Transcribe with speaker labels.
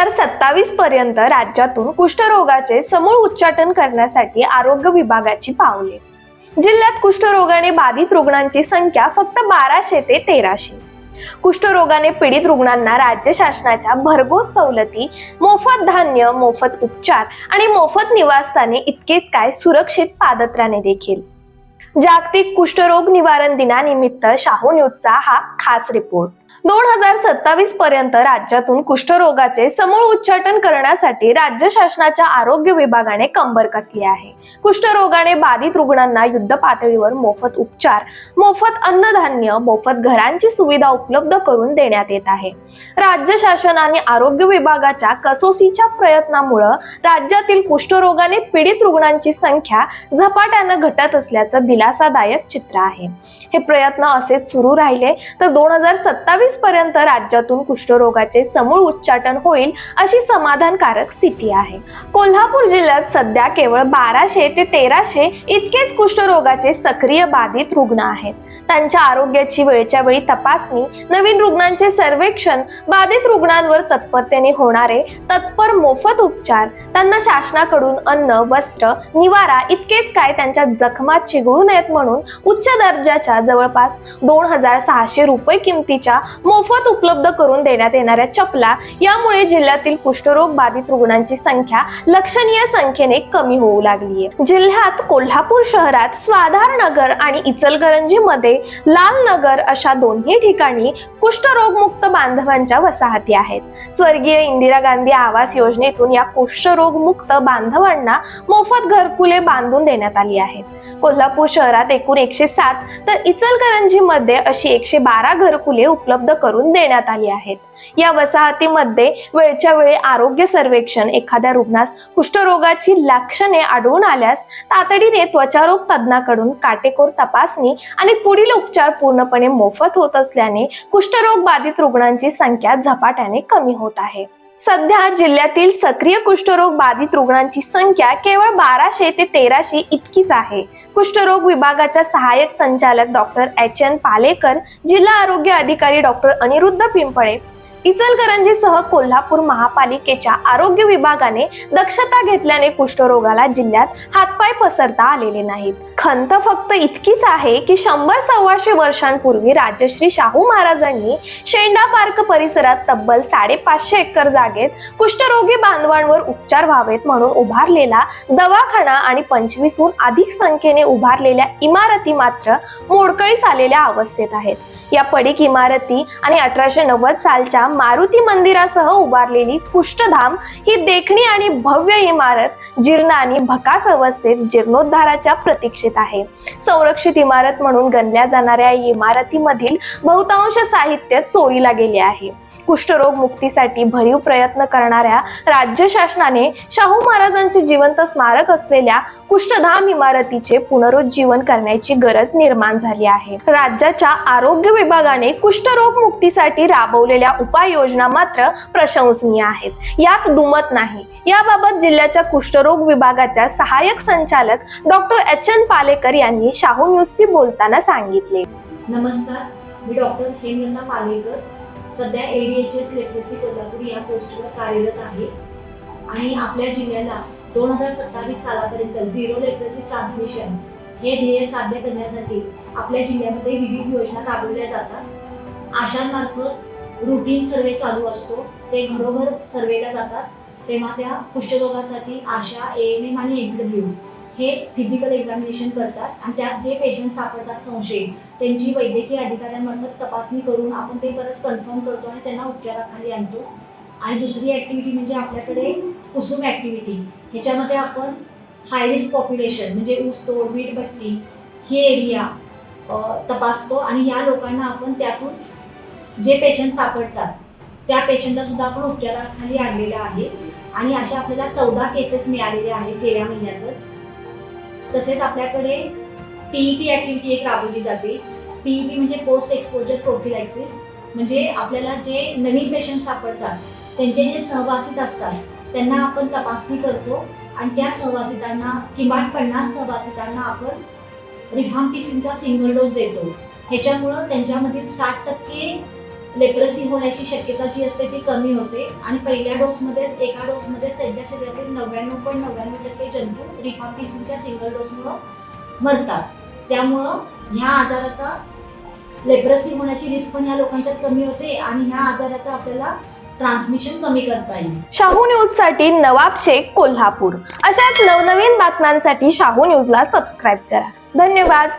Speaker 1: हजार सत्तावीस पर्यंत राज्यातून कुष्ठरोगाचे समूळ उच्चाटन करण्यासाठी आरोग्य विभागाची पावले. जिल्ह्यात कुष्ठरोगाने बाधित रुग्णांची संख्या फक्त बाराशे ते तेराशे. कुष्ठरोगाने पीडित रुग्णांना राज्य शासनाच्या भरघोस सवलती मोफत धान्य मोफत उपचार आणि मोफत निवासस्थाने इतकेच काय सुरक्षित पादत्राने देखील. जागतिक कुष्ठरोग निवारण दिनानिमित्त शाहू न्यूजचा हा खास रिपोर्ट. दोन हजार सत्तावीस पर्यंत राज्यातून कुष्ठरोगाचे समूळ उच्चाटन करण्यासाठी राज्य शासनाच्या आरोग्य विभागाने कंबर कसली आहे. कुष्ठरोगाने बाधित रुग्णांना युद्ध पातळीवर मोफत उपचार मोफत अन्नधान्य मोफत घरांची सुविधा उपलब्ध करून देण्यात येत आहे. राज्य शासन आणि आरोग्य विभागाच्या कसोसीच्या प्रयत्नामुळं राज्यातील कुष्ठरोगाने पीडित रुग्णांची संख्या झपाट्यानं घटत असल्याचं दिलासादायक चित्र आहे. हे प्रयत्न असेच सुरू राहिले तर दोन हजार सत्तावीस पर्यंत राज्यातून कुष्ठरोगाचे समूळ उच्चाटन होईल अशी समाधानकारक स्थिती आहे. कोल्हापूर जिल्ह्यात सध्या केवळ बाराशे ते तेराशे इतकेच कुष्ठरोगाचे सक्रिय बाधित रुग्ण आहेत. त्यांच्या आरोग्याची वेळच्या वेळी तपासणी नवीन रुग्णांचे सर्वेक्षण बाधित रुग्णांवर तत्परतेने होणारे तत्पर मोफत उपचार त्यांना शासनाकडून अन्न वस्त्र निवारा इतकेच काय त्यांच्या जखमा चिघळू नयेत म्हणून उच्च दर्जाच्या जवळपास दोन हजार सहाशे रुपये किमतीच्या मोफत उपलब्ध करून देण्यात येणाऱ्या चपला यामुळे जिल्ह्यातील कुष्ठरोग बाधित रुग्णांची संख्या लक्षणीय संख्येने कमी होऊ लागली आहे जिल्ह्यात कोल्हापूर शहरात स्वाधार नगर आणि इचलकरंजी मध्ये लाल नगर अशा दोन्ही ठिकाणी कुष्ठरोगमुक्त बांधवांच्या वसाहती आहेत. स्वर्गीय इंदिरा गांधी आवास योजनेतून या कुष्ठरोगमुक्त बांधवांना मोफत घरकुले बांधून देण्यात आली आहेत. कोल्हापूर शहरात एकूण एकशे सात तर इचलकरंजी मध्ये अशी एकशे बारा घरकुले उपलब्ध करून देण्यात आली आहेत. या वसाहतीमध्ये वेळच्या वेळी आरोग्य सर्वेक्षण एखाद्या रुग्णास कुष्ठरोगाची लक्षणे आढळून आल्यास तातडीने त्वचारोग तज्ज्ञाकडून काटेकोर तपासणी आणि पुढील उपचार पूर्णपणे मोफत होत असल्याने कुष्ठरोग बाधित रुग्णांची संख्या झपाट्याने कमी होत आहे. सध्या जिल्ह्यातील सक्रिय कुष्ठरोग बाधित रुग्णांची संख्या केवळ बाराशे ते तेराशे इतकीच आहे. कुष्ठरोग विभागाच्या सहाय्यक संचालक डॉक्टर एच एन पालेकर जिल्हा आरोग्य अधिकारी डॉक्टर अनिरुद्ध पिंपळे इचलकरंजीसह कोल्हापूर महापालिकेच्या आरोग्य विभागाने दक्षता घेतल्याने कुष्ठरोगाला जिल्ह्यात हातपाय पसरता आलेले नाहीत. खंत फक्त इतकीच आहे की शंभर सव्वाशे वर्षांपूर्वी राजश्री शाहू महाराजांनी शेंडा पार्क परिसरात तब्बल साडेपाचशे एकर जागेत कुष्ठरोगी बांधवांवर उपचार व्हावेत म्हणून उभारलेला दवाखाना आणि पंचवीसहून अधिक संख्येने उभारलेल्या इमारती मात्र मोडकळीस आलेल्या अवस्थेत आहेत. या पडीक इमारती आणि अठराशे नव्वद सालच्या मारुती मंदिरासह उभारलेली कुष्ठधाम ही देखणी आणि भव्य इमारत जीर्ण आणि भकास अवस्थेत जीर्णोद्धाराच्या प्रतीक्षेत आहे. संरक्षित इमारत म्हणून गणल्या जाणाऱ्या इमारतीमधील बहुतांश साहित्य चोरीला गेले आहे. कुष्ठरोग मुक्तीसाठी भरीव प्रयत्न करणाऱ्या राज्य शासनाने शाहू महाराजांचे जिवंत स्मारक असलेल्या कुष्ठधाम इमारतीचे पुनरुज्जीवन करण्याची गरज निर्माण झाली आहे. राज्याच्या आरोग्य विभागाने कुष्ठरोग मुक्तीसाठी राबवलेल्या उपाययोजना मात्र प्रशंसनीय आहेत. यात दुमत नाही. याबाबत जिल्ह्याच्या कुष्ठरोग विभागाच्या सहाय्यक संचालक डॉक्टर एच. एन. पालेकर यांनी शाहू न्यूजशी बोलताना सांगितले.
Speaker 2: नमस्कार. मी डॉक्टर हेमलता पालेकर सध्या एडीएचएस लेप्रेसी कोल्हापूर या पोस्टवर कार्यरत आहे. आणि आपल्या जिल्ह्याला दोन हजार सत्तावीस सालापर्यंत झिरो लेप्रेसी ट्रान्समिशन हे ध्येय साध्य करण्यासाठी आपल्या जिल्ह्यामध्ये विविध योजना राबवल्या जातात. आशांमार्फत रुटीन सर्वे चालू असतो. ते घरोघर सर्वेला जातात. तेव्हा त्या कुष्ठरोगासाठी आशा ए एन एम आणि एम डब्ल्यू हे फिजिकल एक्झामिनेशन करतात आणि त्यात जे पेशंट सापडतात संशयित त्यांची वैद्यकीय अधिकाऱ्यांमार्फत तपासणी करून आपण ते परत कन्फर्म करतो आणि त्यांना उपचाराखाली आणतो. आणि दुसरी ॲक्टिव्हिटी म्हणजे आपल्याकडे कुसुम ॲक्टिव्हिटी ह्याच्यामध्ये आपण हाय रिस्क पॉप्युलेशन म्हणजे ऊसतोड वीटभट्टी हे एरिया तपासतो आणि या लोकांना आपण त्यातून जे पेशंट सापडतात त्या पेशंटला सुद्धा आपण उपचाराखाली आणलेलं आहे आणि अशा आपल्याला चौदा केसेस मिळालेले आहेत गेल्या महिन्यातच. तसेच आपल्याकडे पीईपी ॲक्टिव्हिटी एक राबवली जाते. पीईपी म्हणजे पोस्ट एक्सपोजर प्रोफिलायसिस म्हणजे आपल्याला जे नवीन पेशंट सापडतात त्यांचे जे सहवासित असतात त्यांना आपण तपासणी करतो आणि त्या सहवासितांना किमान पन्नास सहवासितांना आपण रिफाम्पिसिनचा सिंगल डोस देतो. ह्याच्यामुळं त्यांच्यामधील साठ टक्के लेप्रसी होण्याची शक्यता जी असते ती कमी होते. आणि पहिल्या डोसमध्ये एका डोसमध्येच त्यांच्या शरीरातील नव्याण्णव पॉईंट नव्याण्णव टक्के जंतू रिफाम्पिसिनच्या सिंगल डोसमुळं मरतात. त्यामुळं ह्या आजाराचा लेप्रसी होण्याची रिस्क पण ह्या लोकांच्यात कमी होते आणि ह्या आजाराचा आपल्याला ट्रान्समिशन कमी करता येईल.
Speaker 1: शाहू न्यूजसाठी नवाब शेख कोल्हापूर. अशाच नवनवीन बातम्यांसाठी शाहू न्यूजला सबस्क्राईब करा. धन्यवाद.